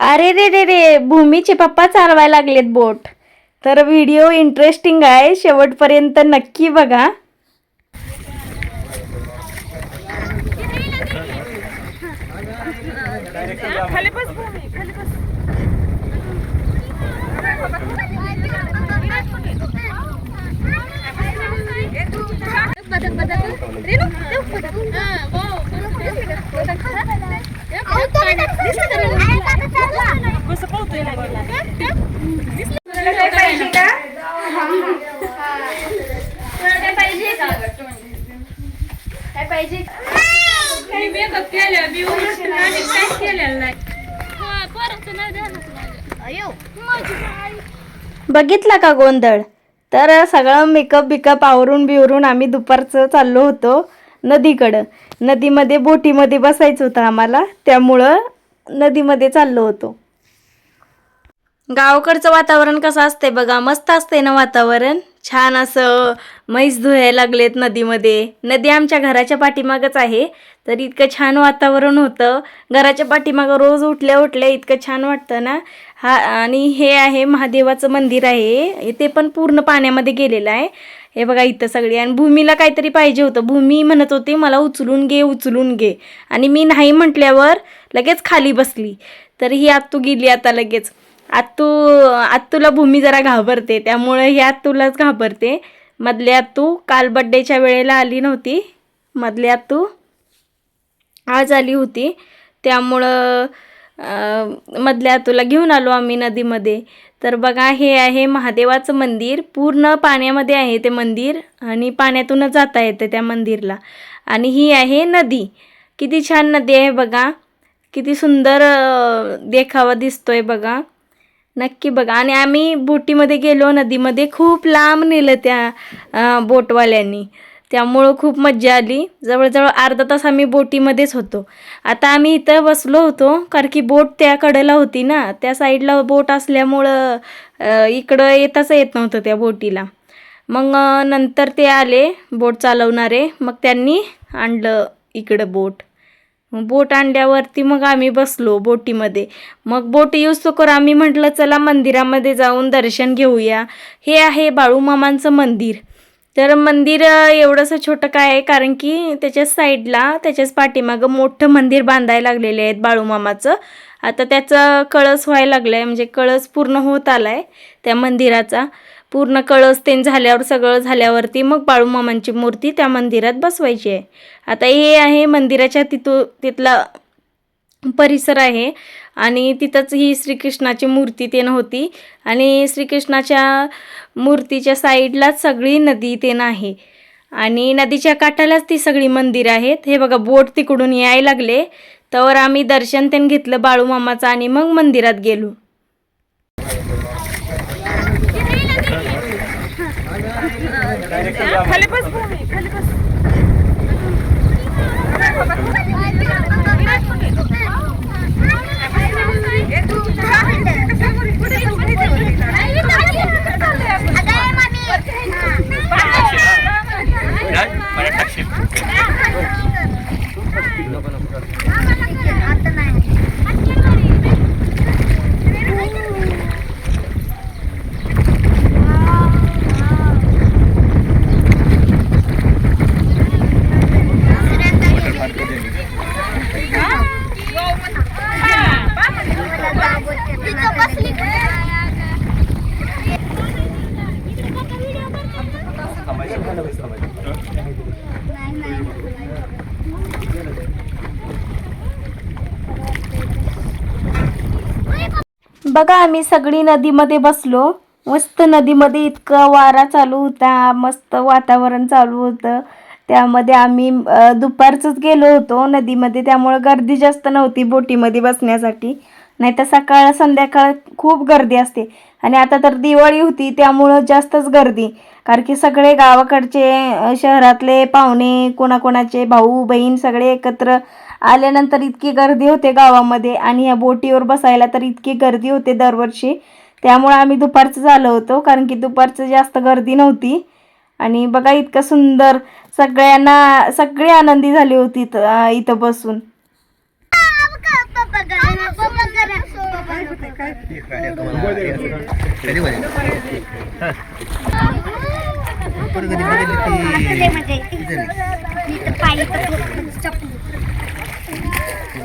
अरे रे रे रे भूमीचे पप्पा चालवायला लागलेत बोट. तर व्हिडिओ इंटरेस्टिंग आहे शेवटपर्यंत नक्की बघा. बघितला का गोंधळ? तर सगळं मेकअप बिकअप आवरून बिवरून आम्ही दुपारचं चाललो होतो नदीकडं. नदीमध्ये बोटीमध्ये बसायचं होतं आम्हाला. त्यामुळं नदीमध्ये चाललो होतो. गावाकडचं वातावरण कसं असते बघा. मस्त असते ना वातावरण. छान असं म्हैस धुवायला लागलेत नदीमध्ये. नदी आमच्या घराच्या पाठीमागच आहे. तर इतकं छान वातावरण होतं. घराच्या पाठीमागं रोज उठल्या उठल्या इतकं छान वाटतं ना. हा आणि हे आहे महादेवाचं मंदिर आहे. ते पण पूर्ण पाण्यामध्ये गेलेलं आहे. हे बघा इथं सगळी. आणि भूमीला काहीतरी पाहिजे होतं. भूमी म्हणत होती मला उचलून घे उचलून घे. आणि मी नाही म्हटल्यावर लगेच खाली बसली. तर ही आत्तू गेली आता लगेच. आत्तू आत्तूला भूमी जरा घाबरते. त्यामुळे ही आत्तूलाच घाबरते. मधली आत्तू काल बड्डेच्या वेळेला आली नव्हती. मधली आत्तू आज आली होती. त्यामुळं मधल्या तुला घेऊन आलो आम्ही नदीमध्ये. तर बघा हे आहे महादेवाचं मंदिर. पूर्ण पाण्यामध्ये आहे ते मंदिर आणि पाण्यातूनच जाता येतं त्या मंदिरला. आणि ही आहे नदी. किती छान नदी आहे बघा. किती सुंदर देखावा दिसतोय बघा. नक्की बघा. आणि आम्ही बोटीमध्ये गेलो नदीमध्ये खूप लांब नेलं त्या बोटवाल्यांनी. त्यामुळं खूप मज्जा आली. जवळजवळ अर्धा तास आम्ही बोटीमध्येच होतो. आता आम्ही इथं बसलो होतो कारण की बोट त्या कडेला होती ना त्या साईडला बोट असल्यामुळं इकडं येताच येत नव्हतं त्या बोटीला. मग नंतर ते आले बोट चालवणारे. मग त्यांनी आणलं इकडं बोट. मग बोट आणल्यावरती मग आम्ही बसलो बोटीमध्ये. मग बोट यूज कर आम्ही म्हटलं चला मंदिरामध्ये जाऊन दर्शन घेऊया. हे आहे बाळूमामांचं मंदिर. तर मंदिर एवढंसं छोटं काय आहे? कारण की त्याच्याच साईडला त्याच्याच पाठीमागं मोठं मंदिर बांधायला लागलेले आहेत बाळूमामाचं आता त्याचं कळस व्हायला लागलं आहे म्हणजे कळस पूर्ण होत आला आहे त्या मंदिराचा. पूर्ण कळस ते झाल्यावर सगळं झाल्यावरती मग बाळूमामांची मूर्ती त्या मंदिरात बसवायची आहे. आता हे आहे मंदिराच्या तिथू तिथला परिसर आहे. आणि तिथंच ही श्रीकृष्णाची मूर्ती तेन होती. आणि श्रीकृष्णाच्या मूर्तीच्या साईडलाच सगळी नदी तेन आहे. आणि नदीच्या काठालाच ती सगळी मंदिर आहेत. हे बघा बोट तिकडून यायला लागले. तर आम्ही दर्शन तेन घेतलं बाळूमामाचं आणि मग मंदिरात गेलो. बघा आम्ही सगळी नदीमध्ये बसलो. मस्त नदीमध्ये इतका वारा चालू होता. मस्त वातावरण चालू होतं. त्यामध्ये आम्ही दुपारचंच गेलो होतो नदीमध्ये. त्यामुळं गर्दी जास्त नव्हती बोटीमध्ये बसण्यासाठी. नाही तर सकाळ संध्याकाळ खूप गर्दी असते. आणि आता तर दिवाळी होती त्यामुळं जास्तच गर्दी. कारण की सगळे गावाकडचे शहरातले पाहुणे कोणाकोणाचे भाऊ बहीण सगळे एकत्र आल्यानंतर इतकी गर्दी होते गावामध्ये आणि या बोटीवर बसायला तर इतकी गर्दी होते दरवर्षी. त्यामुळे आम्ही दुपारचं झालं होतो कारण की दुपारचं जास्त गर्दी नव्हती. आणि बघा इतकं सुंदर सगळ्यांना सगळी आनंदी झाली होती इथं इथं बसून पप्पा करा पप्पा करा चप्पल पडली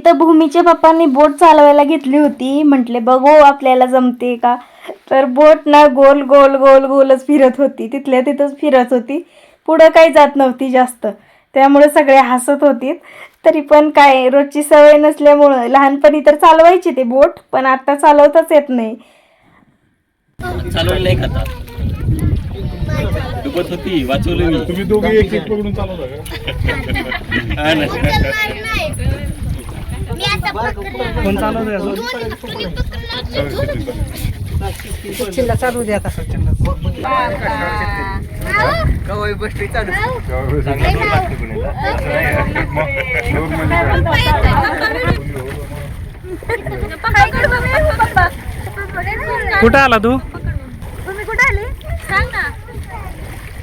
इथं भूमीच्या पप्पांनी बोट चालवायला घेतली होती. म्हटले बघू आपल्याला जमते का? तर बोट ना गोल गोल गोल गोलच फिरत होती. तिथल्या तिथंच फिरत होती. पुढं काही जात नव्हती जास्त. त्यामुळे सगळे हसत होते तरी पण काय रोजची सवय नसल्यामुळं लहानपणी तर चालवायची ते बोट पण आता चालवताच येत नाही. डुबत होती वाचवली तुम्ही दोघे एक एक पकडून चालवता का? हा ना मी आता. पकडलं. चालू दे आता. कुठं आला तू? तुम्ही कुठे आले? सांग ना.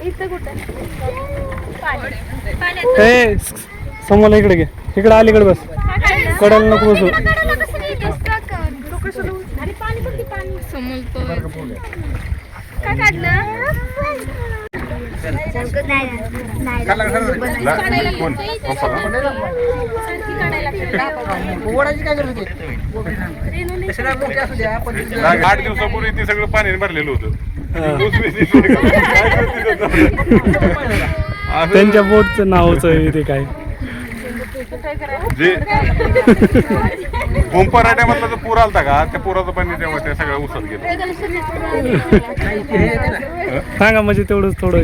इथं कुठं? समोर इकडे घे. इकडे अलीकडे बस. कडायला नको बसू. काय आठ दिवसापूर्वी ते सगळं पाण्याने भरलेलं होतं. त्यांच्या बोटचं नावच आहे ते काय. जे मधला जो पूर आलता का त्या पुराचं पाणी तेव्हा त्या सगळ्या ऊसात गेलं. सांगा म्हणजे तेवढंच थोडं.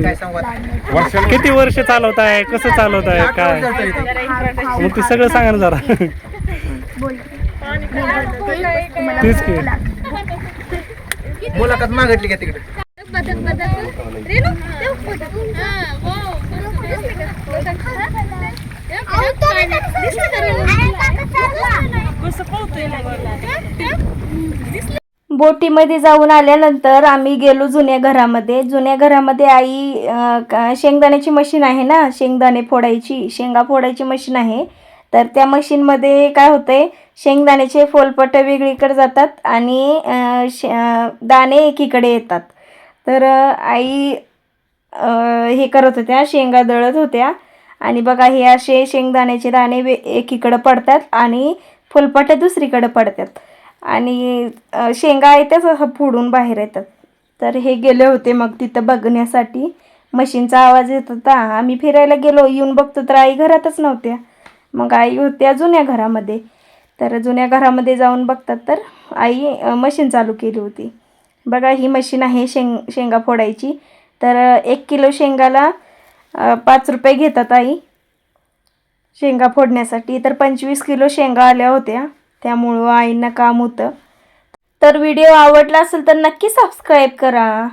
वर्षाला किती वर्ष चालवताय कसं चालवताय काय? मग ते सगळं सांगा ना जरा. तेच की. मुलाखत मागितली का तिकडे? रेणू बोटीमध्ये जाऊन आल्यानंतर आम्ही गेलो जुन्या घरामध्ये. जुन्या घरामध्ये आई शेंगदाण्याची मशीन आहे ना? शेंगदाणे फोडायची शेंगा फोडायची मशीन आहे. तर त्या मशीनमध्ये काय होतंय? शेंगदाण्याचे फोलपट वेगळीकडे जातात आणि शे दाणे एकीकडे येतात. तर आई हे करत होत्या शेंगा दळत होत्या. आणि बघा हे असे शेंगदाण्याचे दाणे वे एकीकडं पडतात आणि फुलपाट्या दुसरीकडं पडतात. आणि शेंगा आहे असं फोडून बाहेर येतात. तर हे गेले होते मग तिथं बघण्यासाठी. मशीनचा आवाज येत होता. आम्ही फिरायला गेलो. येऊन बघतो तर आई घरातच नव्हत्या. मग आई होत्या जुन्या घरामध्ये. तर जुन्या घरामध्ये जाऊन बघतात तर आई मशीन चालू केली होती. बघा ही मशीन आहे शेंग शेंगा फोडायची. तर एक किलो शेंगाला पाच रुपये घेतात आई. शेंगा फोडण्यासाठी. तर पंचवीस किलो शेंगा आल्या होत्या. त्यामुळं आईंना काम होतं. तर व्हिडिओ आवडला असेल तर नक्की सबस्क्राईब करा.